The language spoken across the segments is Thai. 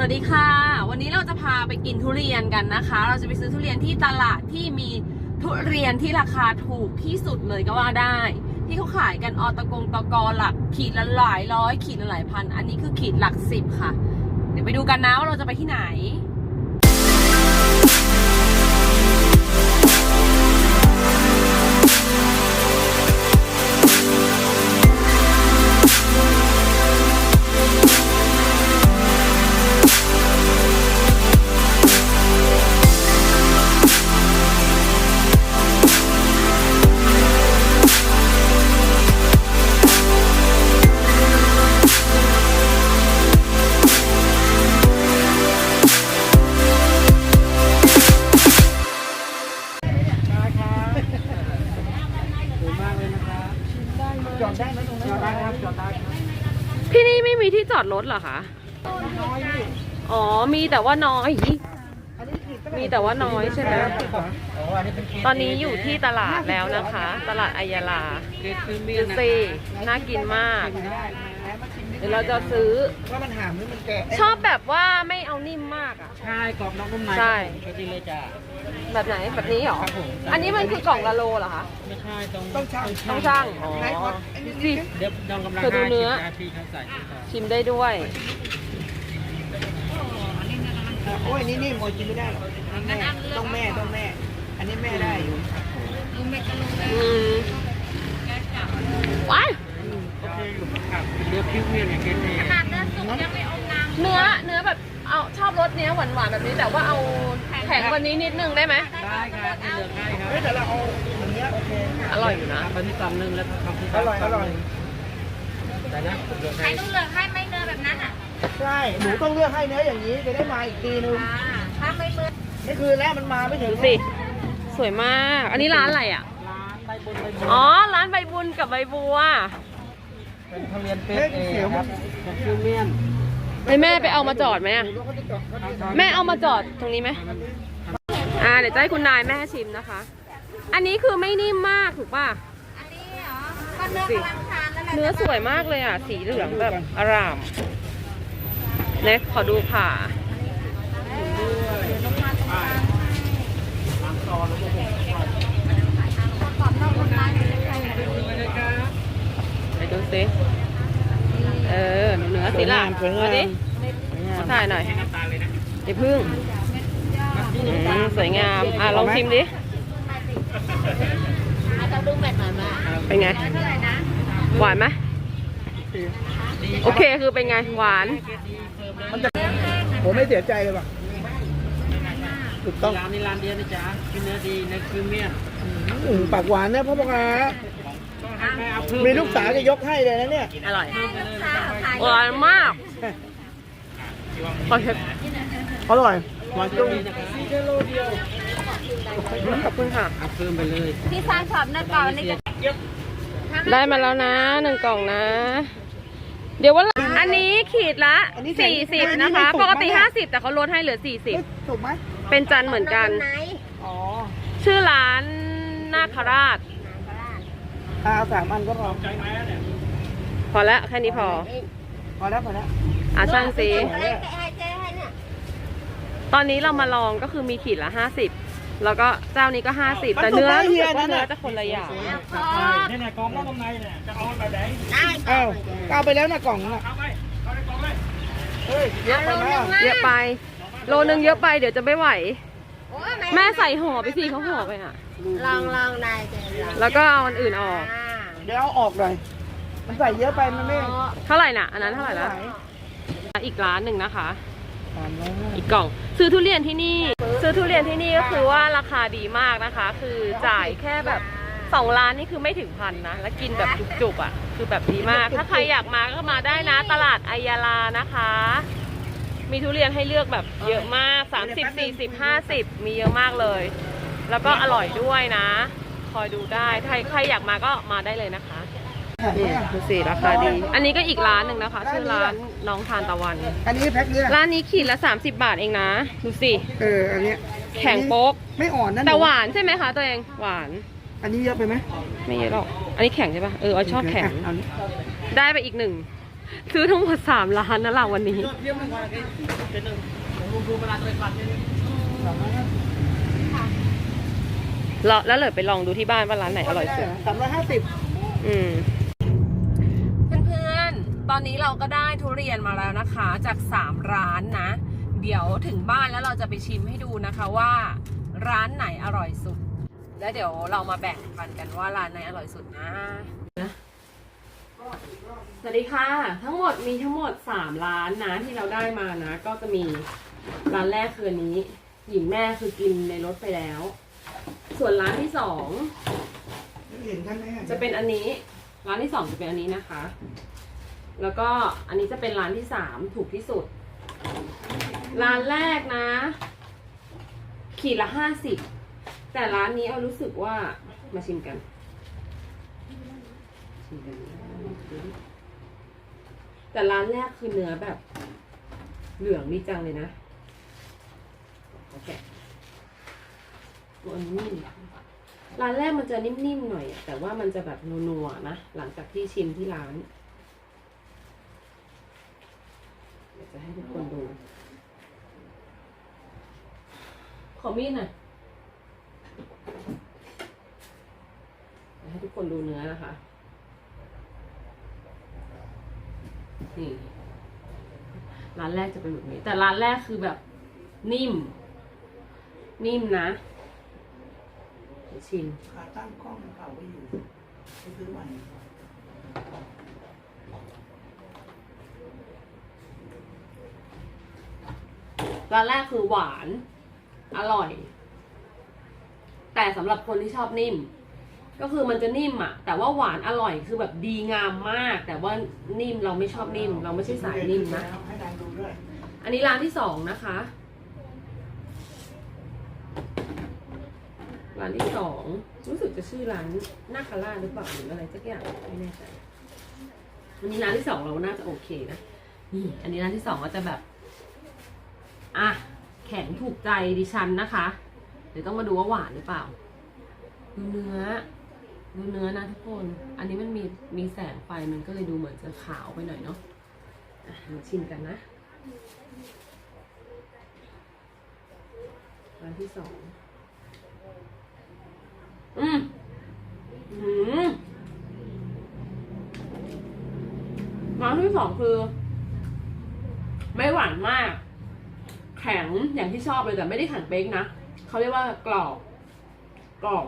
สวัสดีค่ะ วันนี้เราจะพาไปกินทุเรียนกันนะคะ เราจะไปซื้อทุเรียนที่ตลาดที่มีทุเรียนที่ราคาถูกที่สุดเลยก็ว่าได้ ที่เขาขายกันออตะกงตะกอหลักขีดละหลายร้อยขีดละหลายพัน อันนี้คือขีดหลักสิบค่ะ เดี๋ยวไปดูกันนะว่าเราจะไปที่ไหน อดรถเหรอคะ น้อยนี่อ๋อ มีแต่ว่าน้อย อันนี้ขีดเท่ไหร่มีแต่ว่าน้อยใช่ไหมอ๋ออันนี้เป็นขีดตอนนี้อยู่ที่ตลาดแล้วนะคะ ตลาดอายาลาเกรดพรีเมีดูยมนะสิน่ากินมากชิมได้แล้มาชิมนิ เดี๋ยวเราจะซื้อ ว่ามันหามหรือมันแก่ชอบแบบว่าไม่เอานิ่มมากอะใช่กรอบนอกนุ่มในใช่ ก็ดีเลยจ้ะ แบบไหนแบบนี้เหรอ ครับผม อันนี้มันคือกล่องละโลเหรอคะ ไม่ใช่ต้องต้องช่าง ต้องช่างอ๋อสิ เดี๋ยวดองกำลังเธอดูเนื้อห้าสิบนาทีเขาใส่ดีกว่าชิมได้ด้วย โอ้ยนี่นี่โมยกินไม่ได้หรอกนั่นแม่ต้องแม่ต้องแม่ อันนี้แม่ได้อยู่อืมว้ายโอ เคอยู่ครับเนื้อพรีเมียมอย่างเกรดเอเนื้อเนื้อแบบเอาชอบรสเนี้ยหวานๆแบบนี้ แต่ว่าเอาแข็งกว่านี้นิดนึงได้ไหมได้ครับเลือกให้ครับเฮ้ยแต่เราเอาอย่างเงี้ยโอเคอร่อยอยู่นะทำไปที่กล่องหนึงแล้วทำที่อร่อยอร่อยแต่นะผมเลือกใครให้ต้องเลือกให้ไม่เนื้อแบบนั้นอะใช่หนูต้องเลือกให้เนื้ออย่างนี้จะได้มาอีกทีนึงอ่าถ้าไม่เมื่อนี่คือแล้วมันมาไม่ถึงดูสิ สวยมาก อันนี้ร้านอะไรอะ ร้านใบบนใบบัวอ๋อ ร้านใบบุญกับใบบัว เป็นทุเรียนเป็ดเองครับของพรีเมียมให้แม่ไปเอามาจอดไหมอะแม่เอามาจอดตรงนี้ไหมอ่าเดี๋ยวจะให้คุณนายแม่ชิมนะคะ อันนี้คือไม่นิ่มมากถูกป่ะ อันนี้เหรอก็เนื้อกำลังทานนั่นแหละเนื้อสวยมากเลยอะ สีเหลืองแบบอร่ามเน็กขอดูผ่า กรอบนอกนุ่มใน ไปดู สิเออหนูเนื้อสิล่ะมาดิมาถ่ายหน่อยอย่าพึ่งอืมสวยงาม อะลองชิมดิ อาจจะดูแมทหน่อยมาเป็นไง เท่าไหร่นะหวานไหมโอเคคือเป็นไง หวาน ผมไม่เสียใจเลยว่ะถูกต้องร้านนี้ร้านเดียวนะจ๊ะกินเนื้อดีในพรีเมียมอืมปากหวานนะพ่อพ่อค้าแม่เอาเพิ่มมีลูกสาวจะยกให้เลยนะเนี่ย อร่อยข้าวขายหวานมากขอเช็ดอร่อยหวานจุ้งขอบคุณค่ะเอาเพิ่มไปเลยที่สร้างช็อปนั่นก่อนนี่ก็ได้มาแล้วนะหนึ่งกล่องนะ เดี๋ยวว่าอันนี้ขีดละสี่สิบนะคะ ปกติห้าสิบแต่เขาลดให้เหลือสี่สิบเฮ้ยถูกไหมเป็นจันทร์เหมือนกันไหนอ๋อชื่อร้านนาคราช เอาสามอันก็พอพอแล้วแค่นี้พอ พอแล้วพอแล้วอะช่างสิให้ให้เจ๊ให้เนี่ยตอนนี้เรามาลองก็คือมีขีดละห้าสิบแล้วก็เจ้านี้ก็ห้าสิบแต่เนื้อรู้สึกว่าเนื้อจะคนละอย่างพอนี่ไงกองนอกกำไรเนี่ยจะเอาแบบไหนได้อ้าวเอาไปแล้วนะกล่องน่ะเอาไปเอาในกองเลยเฮ้ยเยอะไปไหมอะเยอะไป โลนึงเยอะไปเดี๋ยวจะไม่ไหวโอ้ย แม่ใส่ห่อไปสิเขาห่อไปอะ ลองลองได้เจ๊ลองแล้วก็เอาอันอื่นออก อ่าเดี๋ยวเอาออกหน่อยมันใส่เยอะไปมันไม่เท่าไหร่น่ะ อันนั้นเท่าไหร่ไม่ละไหวอีกร้านหนึ่งนะคะ สามร้อยห้าอีกกล่อง ซื้อทุเรียนที่นี่ ซื้อทุเรียนที่นี่ก็คือว่าราคาดีมากนะคะ คือจ่ายแค่แบบสองร้านนี่คือไม่ถึงพันนะ แล้วกินแบบจุกๆอะ คือแบบดีมาก ถ้าใครอยากมาก็มาได้นะ ตลาดอายาลานะคะ มีทุเรียนให้เลือกแบบเยอะมาก 30 40 50 มีเยอะมากเลย แล้วก็อร่อยด้วยนะ คอยดูได้ถ้าใครอยากมาก็มาได้เลยนะคะนี่ดูสิราคาดี อันนี้ก็อีกร้านหนึ่งนะคะ ชื่อร้านน้องทานตะวัน อันนี้แพ็คเนี้ยร้านนี้ขีดละ 30 บาทเองนะ ดูสิ เออ อันเนี้ยแข็งโป๊ก ไม่อ่อนนะแต่นูหวานใช่ไหมคะตัวเอง หวาน อันนี้เยอะไปไหม ไม่เยอะหรอก อันนี้แข็งใช่ปะเออเอาชอบแข็งะเอานี้ได้ไปอีกหนึ่ง ซื้อทั้งหมดสามล้านนะเราวันนี้ยอดเยี่ยมมากเลยเป็นหนึ่งผมรวมรวมเวลาตัวเองก่อนเนี่ยสามร้อยห้าสิบแล้วแล้วเลยไปลองดูที่บ้านว่าร้านไหนอร่อยสุด สามร้อยห้าสิบอืม เพื่อนๆ ตอนนี้เราก็ได้ทุเรียนมาแล้วนะคะ จาก 3 ร้านนะ เดี๋ยวถึงบ้านแล้วเราจะไปชิมให้ดูนะคะว่าร้านไหนอร่อยสุด แล้วเดี๋ยวเรามาแบ่งปันกันว่าร้านไหนอร่อยสุดนะนะ สวัสดีค่ะ ทั้งหมดมีทั้งหมด3ร้านนะที่เราได้มานะ ก็จะมีร้านแรกคืออันนี้ หญิงแม่คือกินในรถไปแล้ว ส่วนร้านที่สองเห็นท่านไหมจะเป็นอันนี้ ร้านที่สองจะเป็นอันนี้นะคะ แล้วก็อันนี้จะเป็นร้านที่สามถูกที่สุด ร้านแรกนะ ขีดละห้าสิบแต่ร้านนี้เอารู้สึกว่ามาชิมกัน ชิมกันแต่ร้านแรกคือเนื้อแบบ เหลืองดีจังเลยนะโอเคตัวนนี้นิ่มร้านแรกมันจะนิ่มๆหน่อย แต่ว่ามันจะแบบนัวๆนะ หลังจากที่ชิมที่ร้านเดี๋ยวจะให้ทุกคนดู ขอมีดหน่อยให้ทุกคนดูเนื้อนะคะ นี่ร้านแรกจะเป็นแบบนี้ แต่ร้านแรกคือแบบนิ่ม นิ่มนะเดี๋ยวชิมขาตั้งกล้องเก่าไว้อยู่ไปซื้อใหม่ร้านแรกคือหวาน อร่อย แต่สำหรับคนที่ชอบนิ่ม ก็คือมันจะนิ่มอะ แต่ว่าหวานอร่อยคือแบบดีงามมาก แต่ว่านิ่มเราไม่ชอบนิ่ม เราไม่ใช่สายนิ่มนะ ให้นางดูด้วยอันนี้ร้านที่สองนะคะ ร้านที่สองรู้สึกจะชื่อร้านนาคาราหรือเปล่าหรืออะไรสักอย่างไม่แน่ใจอันนี้ร้านที่สองเราน่าจะโอเคนะนี่อันนี้ร้านที่สองก็จะแบบ อะแข็งถูกใจดิฉันนะคะ เดี๋ยวต้องมาดูว่าหวานหรือเปล่าดูเนื้อ ดูเนื้อนะทุกคน อันนี้มันมีมีแสงไฟมันก็เลยดูเหมือนจะขาวไปหน่อยเนาะมาชิมกันนะร้านที่สองอืมอืมร้านที่สองคือ ไม่หวานมาก แข็งอย่างที่ชอบเลยแต่ไม่ได้แข็งเป๊กนะเขาเรียกว่ากรอบกรอบ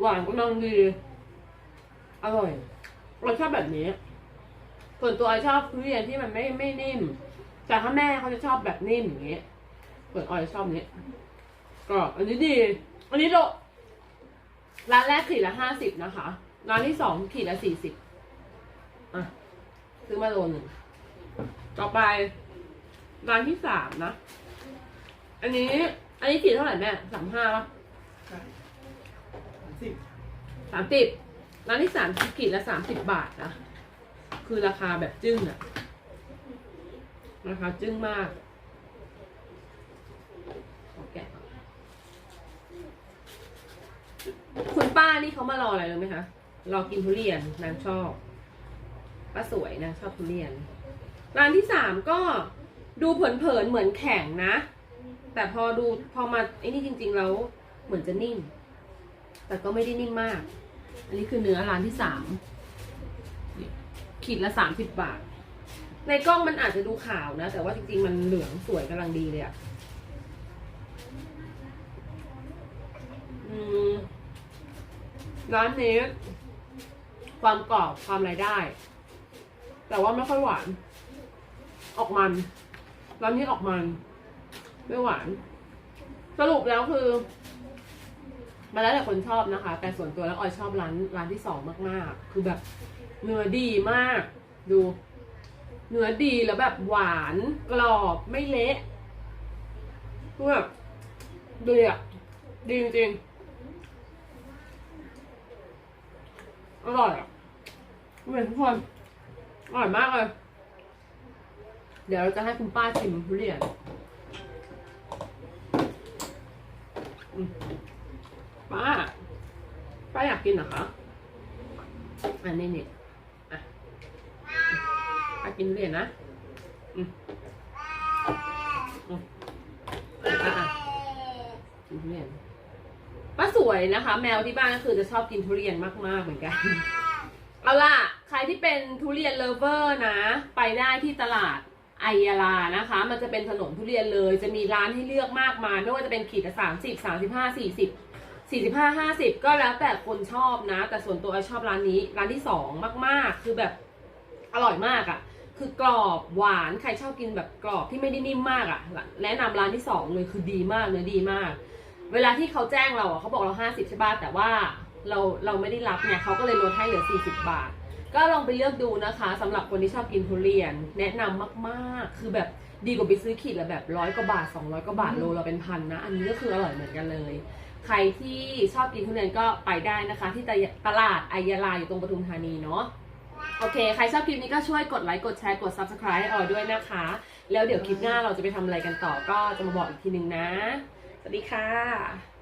หวานกำลังดี อร่อยเราชอบแบบนี้ ส่วนตัวไอชอบทุเรียนที่มันไม่ไม่นิ่ม แต่ถ้าแม่เขาจะชอบแบบนิ่มอย่างเงี้ยส่วนออยชอบนี้กรอบอันนี้ดี อันนี้โลร้านแรกขีดละห้าสิบนะคะ ร้านที่สองขีดละสี่สิบอะ ซื้อมาโลหนึ่ง ต่อไป ร้านที่สามนะ อันนี้ อันนี้ขีดเท่าไหร่แม่สามห้าป่ะ สิบสามสิบร้านที่สามขีดละสามสิบบาทนะ คือราคาแบบจึ้งอะราคาจึ้งมากขอแกะคุณป้านี่เขามารออะไรรู้ไหมคะ รอกินทุเรียนนางชอบป้าสวยนะชอบทุเรียน ร้านที่สามก็ดูเผินๆเหมือนแข็งนะ แต่พอดูพอมาไอ้นี่จริง ๆ แล้วเหมือนจะนิ่ม แต่ก็ไม่ได้นิ่มมาก อันนี้คือเนื้อร้านที่สามขีดละสามสิบบาท ในกล้องมันอาจจะดูขาวนะ แต่ว่าจริงๆ มันเหลืองสวยกำลังดีเลยอะร้านนี้ ความกรอบความอะไรได้ แต่ว่าไม่ค่อยหวาน ออกมัน ร้านนี้ออกมัน ไม่หวาน สรุปแล้วคือ มาแล้วแต่คนชอบนะคะ แต่ส่วนตัวแล้วออยชอบร้านร้านที่สองมากๆ คือแบบเนื้อดีมาก ดูเนื้อดีแล้วแบบหวานกรอบไม่เละคือแบบดีอะดีจริงอร่อยอะเหมือนทุกคนอร่อยมากเลย เดี๋ยวเราจะให้คุณป้าชิมทุเรียน อืม ป้า ป้าอยากกินเหรอคะอันนี้นี่อะกินทุเรียนนะ อืมอืมอะอะกินทุเรียนป้าสวยนะคะ แมวที่บ้านก็คือจะชอบกินทุเรียนมากๆเหมือนกัน เอาล่ะ ใครที่เป็นทุเรียนเลเวอร์นะ ไปได้ที่ตลาดไอยาลานะคะ มันจะเป็นถนนทุเรียนเลย จะมีร้านให้เลือกมากมาย ไม่ว่าจะเป็นขีดละสามสิบสามสิบห้าสี่สิบ สี่สิบห้าห้าสิบก็แล้วแต่คนชอบนะ แต่ส่วนตัวไอชอบร้านนี้ ร้านที่สองมากๆ คือแบบอร่อยมากอะ่ะ คือกรอบหวานใครชอบกินแบบกรอบที่ไม่ได้นิ่มมากอะ่ะ แนะนำร้านที่สองเลยคือดีมากเนื้อดีมาก เวลาที่เขาแจ้งเราอะเขาบอกเราห้าสิบใช่ป่ะแต่ว่าเราเราไม่ได้รับเนี่ยเขาก็เลยลดให้เหลือสี่สิบบาท ก็ลองไปเลือกดูนะคะสำหรับคนที่ชอบกินทุเรียน แนะนำมากๆ คือแบบ ดีกว่าไปซื้อขีดละแบบร้อยกว่าบาท 200กว่าบาทโลเราเป็นพันนะ อันนี้ก็คืออร่อยเหมือนกันเลย ใครที่ชอบกินทุเรียนก็ไปได้นะคะ ที่ตลาดไอยาลาอยู่ตรงปทุมธานีเนาะโอเค ใครชอบคลิปนี้ก็ช่วยกดไลค์ กดแชร์ กด subscribe ให้ออยด้วยนะคะ แล้วเดี๋ยวคลิปหน้าเราจะไปทำอะไรกันต่อก็จะมาบอกอีกทีหนึ่งนะ สวัสดีค่ะ